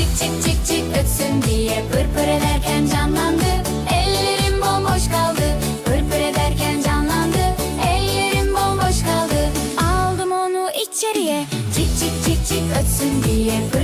Çık çık çık çık ötsün diye pır pır ederken canlandı. Ellerim bomboş kaldı. Pır pır ederken canlandı. Ellerim bomboş kaldı. Aldım onu içeriye. Çık çık çık çık ötsün diye pır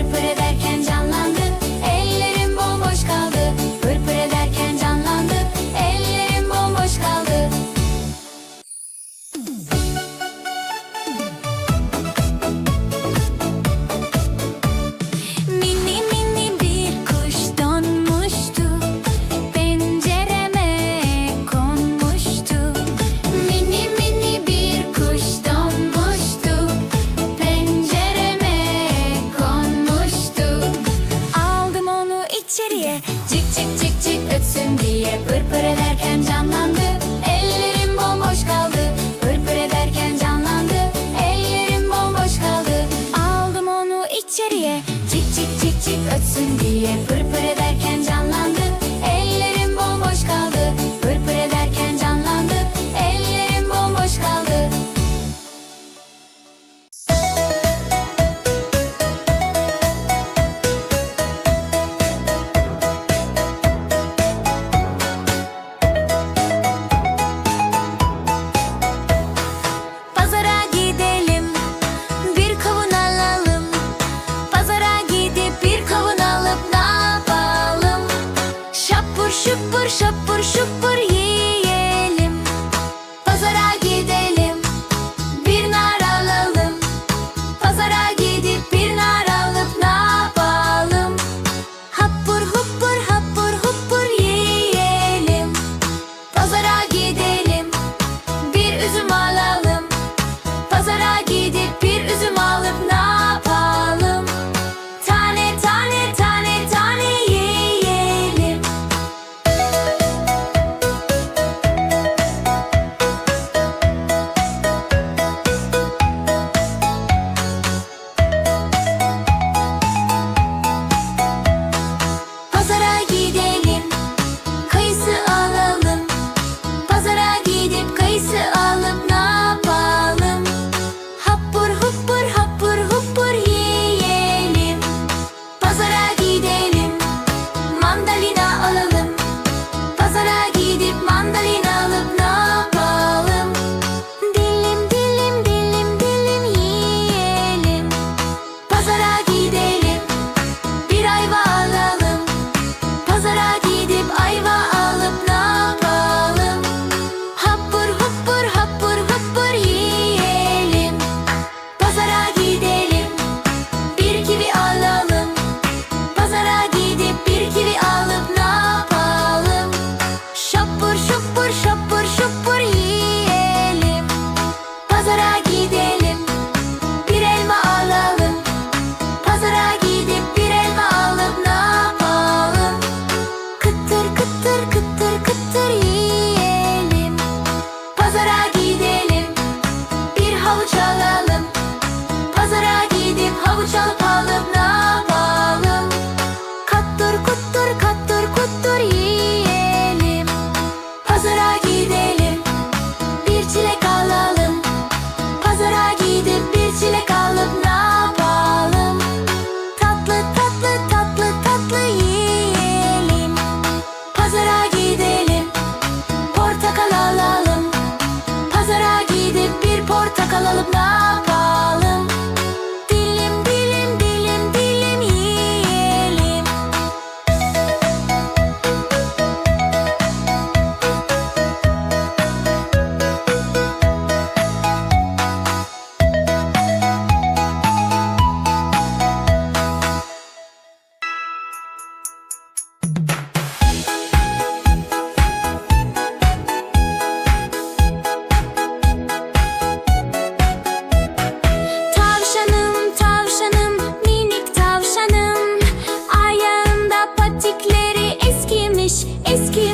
Ice.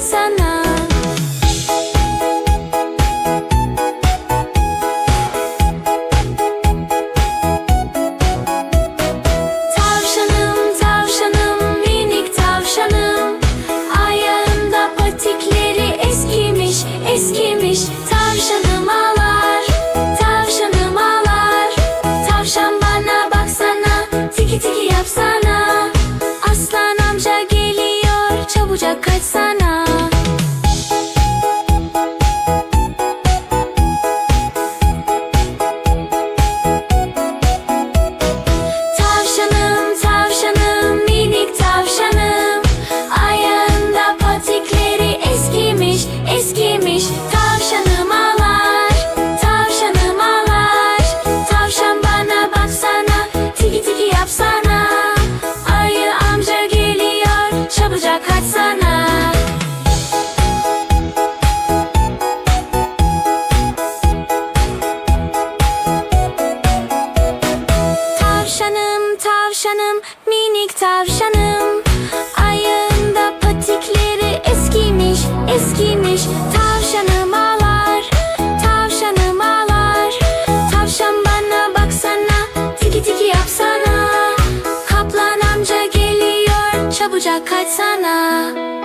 sana 家开餐啊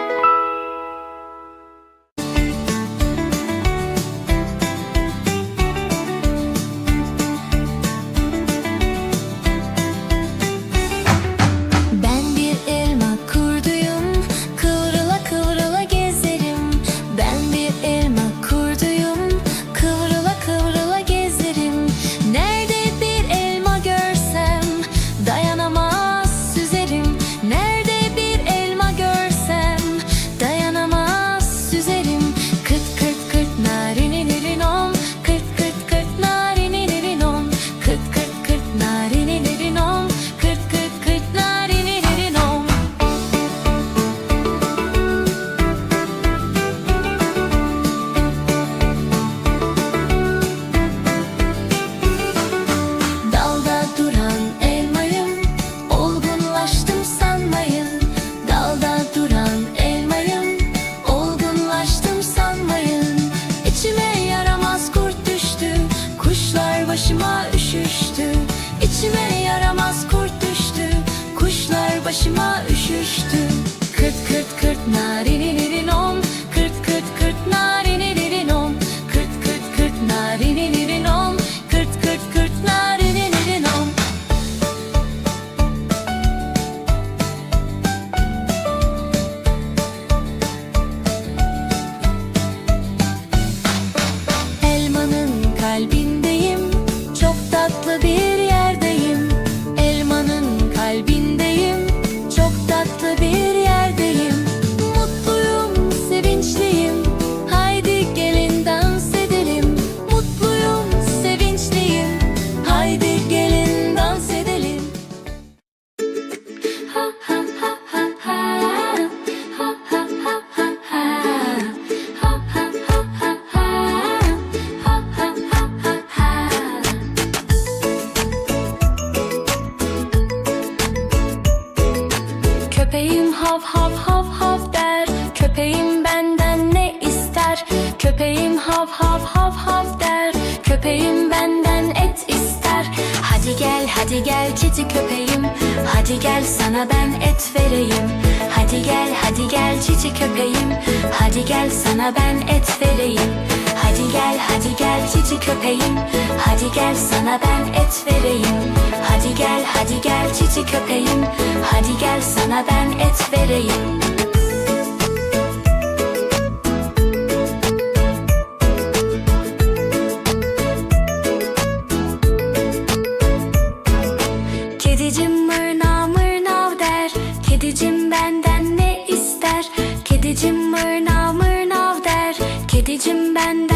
köpeğim benden et ister. Hadi gel hadi gel kedi köpeğim. Hadi gel sana ben et vereyim. Hadi gel hadi gel cici köpeğim. Hadi gel sana ben et vereyim. Hadi gel hadi gel cici köpeğim. Hadi gel sana ben et vereyim. Hadi gel hadi gel cici köpeğim. Hadi gel sana ben et vereyim.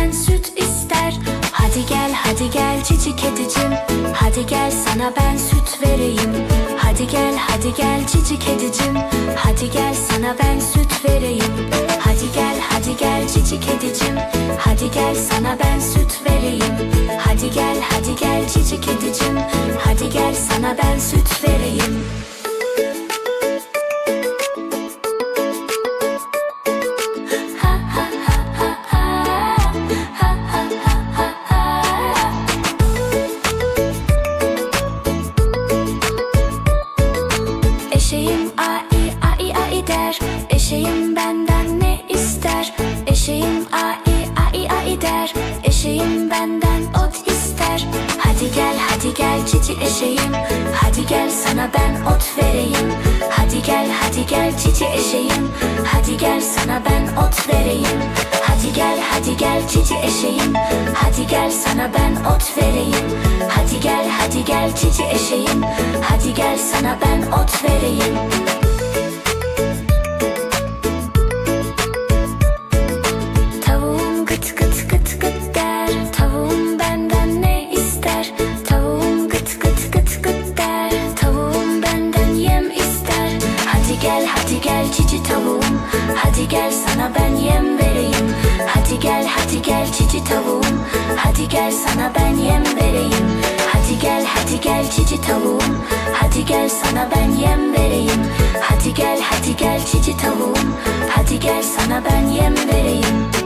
benden süt ister. Hadi gel hadi gel cici kedicim. Hadi gel sana ben süt vereyim. Hadi gel hadi gel cici kedicim. Hadi gel sana ben süt vereyim. Hadi gel hadi gel cici kedicim. Hadi gel sana ben süt vereyim. Hadi gel hadi gel cici kedicim. Hadi gel sana ben süt vereyim. Eşeğim. Hadi gel sana ben ot vereyim. Hadi gel hadi gel cici eşeğim. Hadi gel sana ben ot vereyim. Hadi gel hadi gel cici eşeğim. Hadi gel sana ben ot vereyim. Hadi gel hadi gel cici eşeğim. Hadi gel sana ben ot vereyim cici tavuğum. Hadi gel sana ben yem vereyim. Hadi gel hadi gel cici tavuğum. Hadi gel sana ben yem vereyim. Hadi gel hadi gel cici tavuğum. Hadi gel sana ben yem vereyim